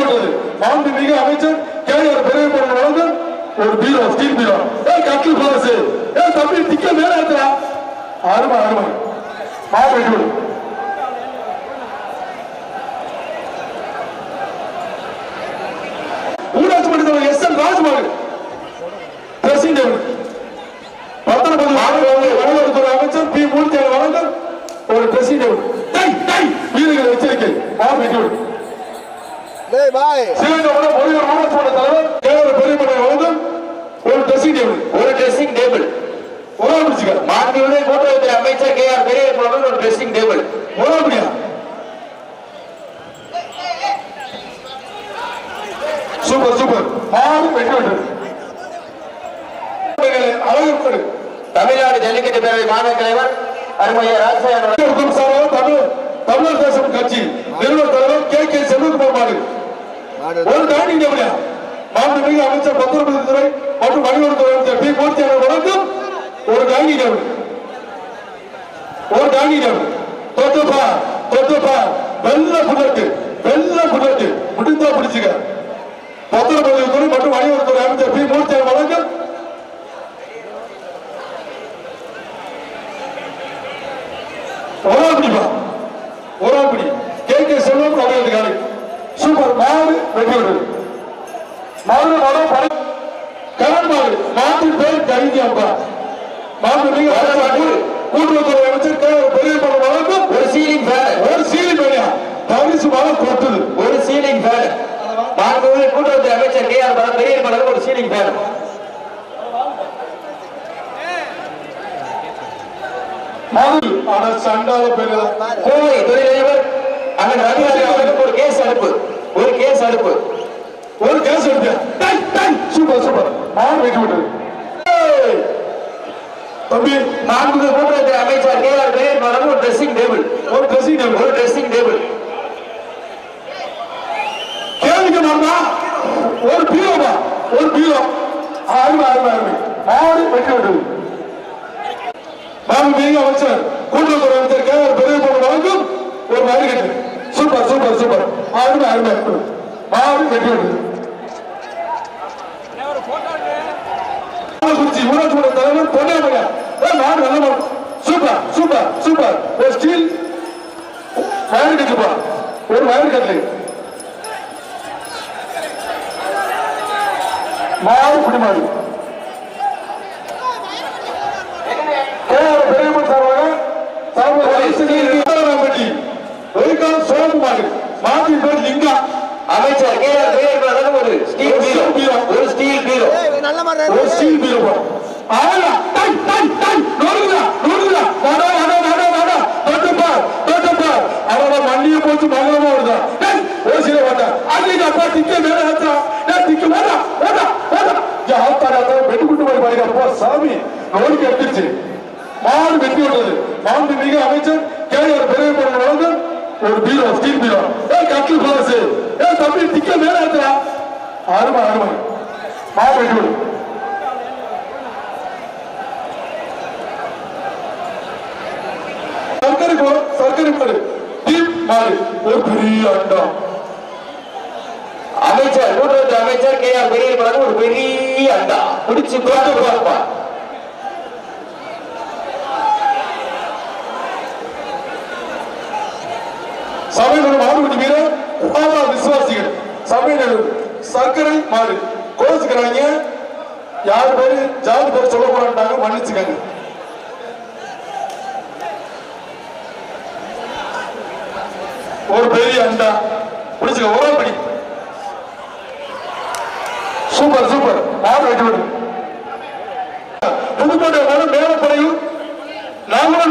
மாடு வெட்டி மாண்பு மிக அமைச்சர் கே ஆர் பெரியபுரம் ஒரு பீரோ ஸ்டீல் பீரோ. ஏ கட்டில் பாலசு ஏ தம்பி திக்க மேல இருக்கா அருமை அருமை மாடு ஊராட்சி மன்ற தலைவர் S N Rajkumar. Dressing table பத்தொன்பது வருவாய்த்துறை அமைச்சர் பி. மூர்த்தி வழங்கும் ஒரு ட்ரெஸ்ஸிங் டேபிள் வீரர்கள் எச்சரிக்கை. மாடு டேய் பாய். சிவகங்கை மொழிகள் ஊராட்சி மன்ற தலைவர் கேவல பெரியமனை வழங்கும் ஒரு ட்ரெஸ்ஸிங் டேபிள் ஒரு ட்ரெஸ்ஸிங் டேபிள் ஒரு ஆள் பிடிச்சுக்க மாண்புமிகு கூட்டுறவுத்துறை அமைச்சர் கே ஆர் பெரியபுரம் ஒரு ட்ரெஸ்ஸிங் டேபிள் ஒரு ஆள் பிடியா சூப்பர் சூப்பர். மாடு வெட்டி விட்டு அழகு தமிழ்நாடு ஜல்லிக்கட்டு பேரவை மாநில தலைவர் அருமையா தமிழ் தமிழர் தேசம் கட்சி நிறுவன தலைவர் கே கே செல்வகுமார் மாடு மாடு ஒரு டைனிங் டேபிளா மாண்புமிகு அமைச்சர் பத்திரப்பதி துறை மற்றும் வணிகத்துறை அமைச்சர் பி மூர்த்தி வழங்கும் ஒரு டைனிங் டேபிள் ஒரு டைனிங் டேபிள் தொட்டுப்பா தொட்டுப்பா வெள்ள புல்லட்டு வெள்ள புல்லட்டு முடிந்தா பிடிச்சுக்க. பத்திரப்பதி துறை மற்றும் வணிகத்துறை அமைச்சர் பி மூர்த்தி வழங்கும் ஒரு பிடிப்பா ஒரு ஆள் பிடி கே கே செல்வம் அவர்களுக்கான சூப்பர் விடுறது மாடு மரம் படை கரண் மாடு மாட்டின் பேர் கருங்கி அப்பா மாடு மிக கூட்டுறவுத்துறை அமைச்சர் கே. பெரிய படம் வழங்கும் ஒரு சீலிங் ஃபேன் ஒரு சீலி பேரியா பரிசு மரம் கொட்டுது. ஒரு சீலிங் ஃபேன் மாண்புமிகு கூட்டுறவுத்துறை அமைச்சர் கே. ஆர். பெரியபுரம் ஒரு சீலிங் ஃபேன் சண்டால பேரு கோவை தொழிலதிபர் அண்ணன் ரவி ஒரு கேஸ் அனுப்பு. அனுப்பு ஒரு கேஸ் எடுத்து டை டை சூப்பர் சூப்பர். மாடு வெட்டி விட்டது ஏய்! தம்பி மாண்புமிகு கூட்டுறவுத்துறை அமைச்சர் கே ஆர் பெரியபுரம் ஒரு ட்ரெஸ்ஸிங் டேபிள் ஒரு ட்ரெஸ்ஸிங் டேபிள் ஒரு ட்ரெஸ்ஸிங் டேபிள் கேளுங்க மாமா. ஒரு பீரோமா ஒரு பீரோ அருமை அருமை அருமை. மாடு வெட்டி விட்டது மாண்பு மிக அமைச்சர். கூட்டுறவுத்துறை அமைச்சர் கே ஆர் பெரிய பொருள் வழங்கும் ஒரு மாறுகட்டு சூப்பர் சூப்பர் சூப்பர். அருமை அருமை. அருமை மாடு வெட்டி விட்டது குறிச்சி ஊராட்சி மன்ற தலைவர் பொன்னாமையா. ஏ மாடு நல்ல மாடு. Super super super. ஒரு ஸ்டீல் வயர் கட்டுப்பா ஒரு வயர் கட்டு மாடு குடிமாடு கேஆர் பெரியம்மன் சார்பாக சார்பாக பட்டி ஒருக்கால் சோழன் மாடு மாட்டின் பேர் லிங்கா அமைச்சர் கே ஆர் பெரியபுரம் ஒரு ஸ்டீல் பீரோ ஒரு ஸ்டீல் பீரோ டேய் நல்ல மாடு ஒரு ஸ்டீல் பீரோ ஆயா டை டை டை வாடா வாடா வாடா வாடா. தொட்டு பார் தொட்டு பார் போச்சு மங்களமா வருதா? டேய் ஒரு வாடா. அன்னைக்கு அப்பா திக்க மேல ஏத்தா டேய் திக்க வாடா வாடா வாடா. யா வெட்டுக்குட்டு போய் பாருங்க அப்பா சாமி. நோய்க்கு எடுத்துருச்சு. மாடு வெட்டி விட்டது. மாண்பு மிக அமைச்சர் கே ஆர் பெரியபுரம் ஒரு பீரோ ஸ்டீல் பீரோ. ஏ கட்டில் பாலசு ஏ தம்பி திக்க மேல ஏத்துறா அருமை அருமை மாடு வெட்டி விடு சர்க்கரை போ சர்க்கரை மாடு டீப் மாடு ஒரு பெரிய அண்டா அமைச்சர் கூட்டுறவுத்துறை பெரிய கே ஒரு பெரிய அண்டா. பிடிச்சு பார்த்து பார்ப்பா சபையில் மாடுபடி வீரர் ராமா விசுவாசிகள். சபையில் சர்க்கரை மாறு கோச்சுக்கிறாங்க. யார் பேரு? ஜாதி பேர் சொல்ல போறாங்க மன்னிச்சுக்காங்க. ஒரு பெரிய அண்டா. பிடிச்சுக்க உரம் பிடிக்கும் சூப்பர் சூப்பர் மாடு வெட்டி விடு புதுக்கோட்டை மாடு மேலப்படையும்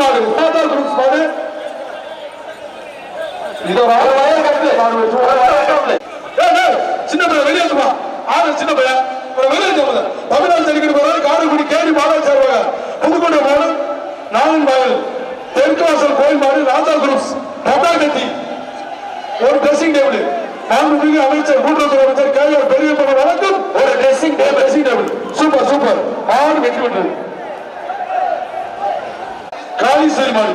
மாடு குரூப்ஸ் மாடு இதோ வர வயல் கட்டு. சின்ன பையன் வெளியே ஆறு சின்ன பையன். வெளியே வந்து தமிழ்நாடு ஜல்லிக்கட்டு போறாரு காரைக்குடி கேடி பாலாஜி சார்பாக புதுக்கோட்டை மாடு நாவல் வயல் தெற்கு வாசல் கோயில் மாடு ராஜா குரூப்ஸ் பட்டா ஒரு ட்ரெஸ்ஸிங் டேபிள் மாண்புமிகு அமைச்சர் கூட்டுறவுத்துறை அமைச்சர் கே ஆர் பெரிய பணம் வழக்கம் ஒரு dressing table dressing table super விட்டது காளீஸ்வரி மாடு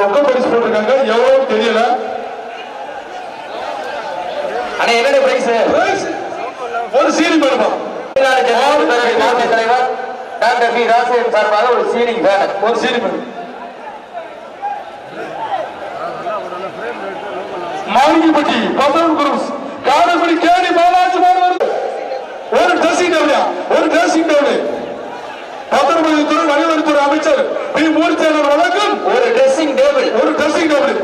ரொக்க பரிசு போட்டிருக்காங்க. எவ்வளவு தெரியல. அண்ணா என்னோட பிரைஸ் ஒரு தலைவர் டாக்டர் பி. ராசேன் சார்பாக ஒரு பேனர் ஒரு சீனி பெரு மாளிகைப்பட்டி பசவன் குரூப்ஸ் காரைக்குடி கேடி பாலாஜி மாடு ஒரு ட்ரெஸ்ஸிங் டேபிளா ஒரு ட்ரெஸ்ஸிங் டேபிள் பத்திரப்பதிவுத்துறை வணிகத்துறை அமைச்சர் பி. மூர்த்தியாளர் வழங்கும் ஒரு ட்ரெஸ்ஸிங் டேபிள் ஒரு ட்ரெஸ்ஸிங் டேபிள்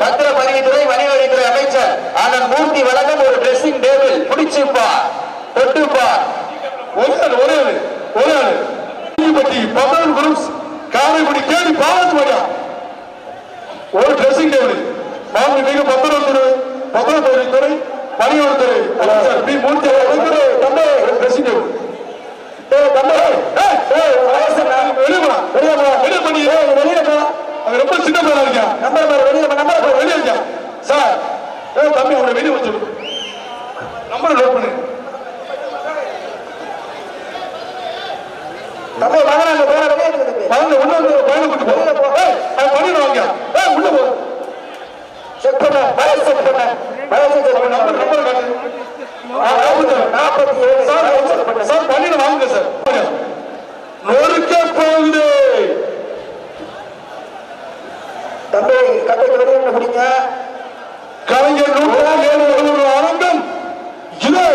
பத்திரப்பதிவுத்துறை வணிகவரித்துறை அமைச்சர் ஆனந்த் மூர்த்தி வழங்கும் ஒரு ட்ரெஸ்ஸிங் டேபிள் பிடிச்சுப்பா தொட்டுப்பா. ஒரு ஆள் ஒரே ஆளு ஒரே ஆளு. பட்டி பத்தாவது குரூப்ஸ் காரைக்குடி கேடி பாலாஜி மாடியா ஒரு ட்ரெஸ்ஸிங் டேபிள் மிக பத்திரத்துறை பத்திரத்துறை வணிகத்துறை அமைச்சர் பி. மூர்த்தி அவர்கள் தம்பி ஒரு ட்ரெஸ்ஸிங் டேபிள் ஏய் தம்பி ஏய் ஏய் அவசரம் நான் வெளிய போடா வெளிய போடா வெளிய பண்ணி ஏய் வெளிய போடா அது ரொம்ப சின்ன பையனா இருக்கா நம்பர் பாரு வெளிய நம்பர் பாரு வெளிய இருக்கா சார் ஏய் தம்பி அவனை வெளிய வச்சு நம்பர் நோட் பண்ணு தம்பி வாங்க போற வெளியே இருக்குது பையனை உள்ள வந்து பையனை கூட்டு போ ஏய் அவன் பண்ணிடுவான் வாங்க ஏய் உள்ள போ செக் பண்ண வயசு செக் பண்ண வயசு செக் பண்ண நம்பர் நம்பர் காட்டு நாற்பத்தி ஏழு சார் சார் வாங்க சார் நொறுக்க போகுது தம்பி கட்டை கடையில் முடிங்க கலைஞர் நூற்றாண்டு ஏழு எழுநூறு ஆனந்தம் இதோ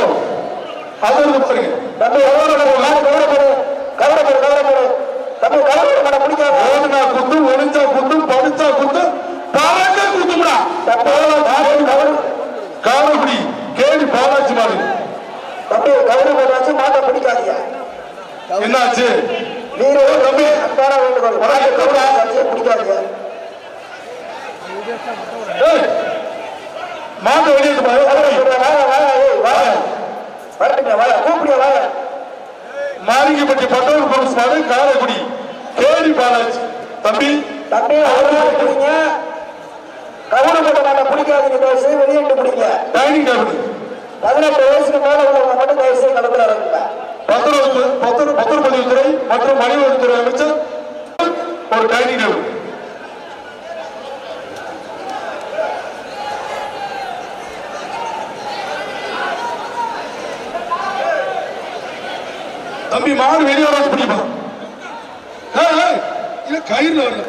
அது இருந்து பாருங்க தம்பி கவலைப்படு கவலைப்படு கவலைப்படு தம்பி கவலைப்பட பிடிக்காத ஓடுனா குத்தும் ஒளிஞ்சா குத்தும் படிச்சா குத்தும் பறக்க குத்தும்டா காரைக்குடி கேடி பாலாஜி மாடு தம்பி கவலைப்பட வச்சு மாட்ட பிடிக்காதீங்க என்னாச்சு? நீங்க தம்பி அன்பான வேண்டுகோள். கவலை வச்சு பிடிக்காதீங்க. ஏய், மாட்டை வெளியே மாளிகைப்பட்டி பட்டவர் பொருள் காரைக்குடி. கேடி பாலாஜி. தம்பி. தம்பி பிடிங்க கவலைப்பட மாட்ட பிடிக்காதீங்க செய்து வெளியிட்டு பிடிங்க. Dining table. பதினெட்டு வயசுக்கு மேல உள்ளவங்க மட்டும் தயவு செய்து பத்திரப்பதிவுத்துறை மற்றும் மனிதவளத்துறை அமைச்சர் ஒரு டைனிங் டேபிள் தம்பி மாடு வெளியே வர பிடிப்பா. இல்ல கயிறுல வரல.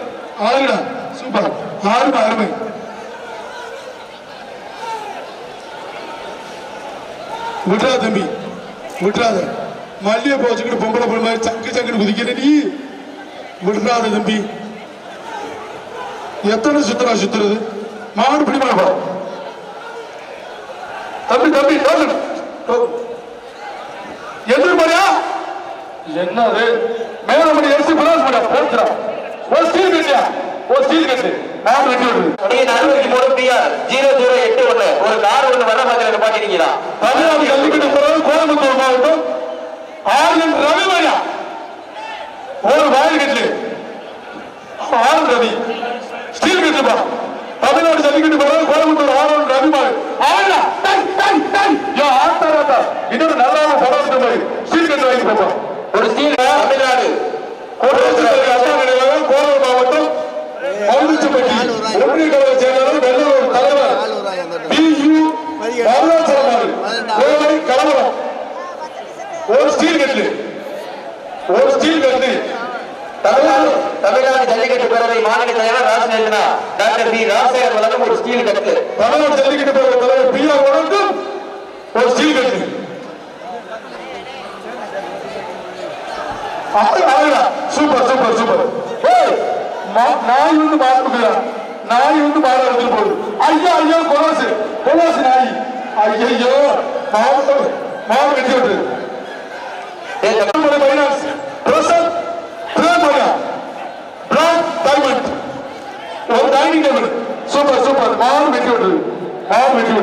ஆறுடா சூப்பர் ஆறுமா அருமை. விட்டுறா தம்பி விட்டுறாத மல்லிகைப்பூ வச்சுக்கிட்டு பொம்பளை பொண்ணு மாதிரி சக்கு சக்குன்னு குதிக்கிற நீ. விட்டுறாத தம்பி. எத்தனை சுத்தரா சுத்துறது? மாடு பிடிமா போ. தம்பி தம்பி எதிர்மறையா என்னது? மேலமணி எரிசி பிராஸ் பண்ண போச்சுடா ஒரு ஸ்டீல் கட்டியா ஒரு ஸ்டீல் கட்டு. மாடு வெட்டி விடுது அறுபத்தி மூணு பிஆர் ஜீரோ ஜீரோ எட்டு ஒண்ணு. ஒரு கார் ஒண்ணு வர மாதிரி பாத்தீங்களா தமிழ்நாடு ஜல்லிக்கட்டு பிறகு கோயம்புத்தூர் மாவட்டம். ஆரியன் ரவிமணியா ஒரு வாயில் கட்டு ஆர் ரவி. ஸ்டீல் கட்டுப்பா தமிழ்நாடு ஜல்லிக்கட்டு போறது கோயம்புத்தூர் ஆரியன் ரவிமாள் ஆயா டை டை இன்னொரு நல்லா படம் மாதிரி ஸ்டீல் கட்டு வாங்கி போப்பா ஒரு ஸ்டீல் தமிழ்நாடு கோட்டத்தில் அசாங்கடையாக கோவை மாவட்டம் மவுலிச்சப்பட்டி ஒன்றிய கழக செயலாளர் வெள்ளலூர் தலைவர் ஆள் வருவாங்க அந்த இடத்துல. பியு அருணாச்சலமாறு கோவை கலவரம் ஒரு ஸ்டீல் கட்டு ஒரு ஸ்டீல் கட்டு தமிழ்நாடு தமிழ்நாடு ஜல்லிக்கட்டு பேரவை மாநில தலைவர் ராஜநேதனா டாக்டர் பி. ராசேகர் வழங்கும் ஒரு ஸ்டீல் கட்டு. தமிழ்நாடு ஜல்லிக்கட்டு பேரவை தலைவர் பி. ஆர். வழங்கும் ஒரு ஸ்டீல் கட்டு. Super super super. நாய் வந்து மாட்டுக்குதா நாய் வந்து மாட எடுத்துட்டு போகுது. ஐயா ஐயா கொலாசு கொலாசு நாய். ஐயோ மாவட்டம் மாவட்டம் வெட்டி விட்டு ஏய், தம்பி, தமிழ்மொழி ஃபைனான்ஸ் பிரசாத் பிரேமயா பிளாக் டைமண்ட் ஒரு டைனிங் டேபிள் சூப்பர் சூப்பர் மாவு வெட்டி விட்டு மாவு வெட்டி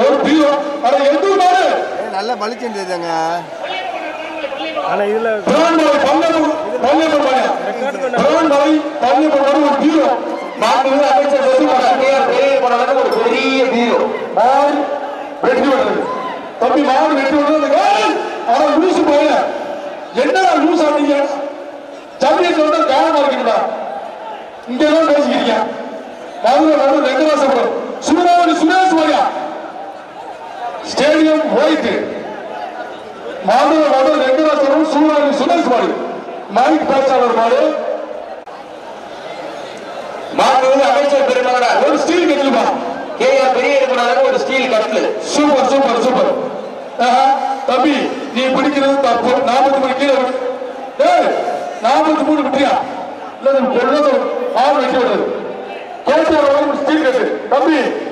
ஒரு பீரோ அட எந்த ஏய், நல்லா பளிச்சுருந்ததுங்க ஆனா இதுல பிரான்மலை பல்லப்பூர் பல்லப்பூர் மாயா பிரான்மலை பல்லப்பூர் ஒரு பீரோ மாண்புமிகு அமைச்சர் பெயர் பெரிய ஒரு பெரிய பீரோ மாடு வெட்டி விடுறது தம்பி மாடு வெட்டி விடுறது அவன் லூசு போய என்னடா லூஸ் ஆனீங்க ஜல்லிக்கட்டு வந்து கவனமா இருக்கீங்களா இங்க தான் பேசிக்கிறீங்க மதுரை மதுரை வெங்கடாசபுரம் சூறாவளி சுரேஷ் வாரியா ஸ்டேடியம் ஒயிட் மதுரை மதுரை வெங்கடாசபுரம் சூறாவளி சுரேஷ் வாரி மைக் பேச்சாளர் மாடு. மாண்புமிகு அமைச்சர் பெருமகனார் ஒரு ஸ்டீல் கட்டிலுமா ஆர் பெரிய ஒரு ஸ்டீல் கட்டில். சூப்பர் சூப்பர் சூப்பர் ஆஹா, தம்பி நீ பிடிக்கிறது தப்பு. நாற்பத்தி மூணு கீழே நாற்பத்தி மூணு விட்டியா இல்ல கொள்ளது ஆள் வச்சு விடுறது கேட்டு ஸ்டீல் கட்டு. தம்பி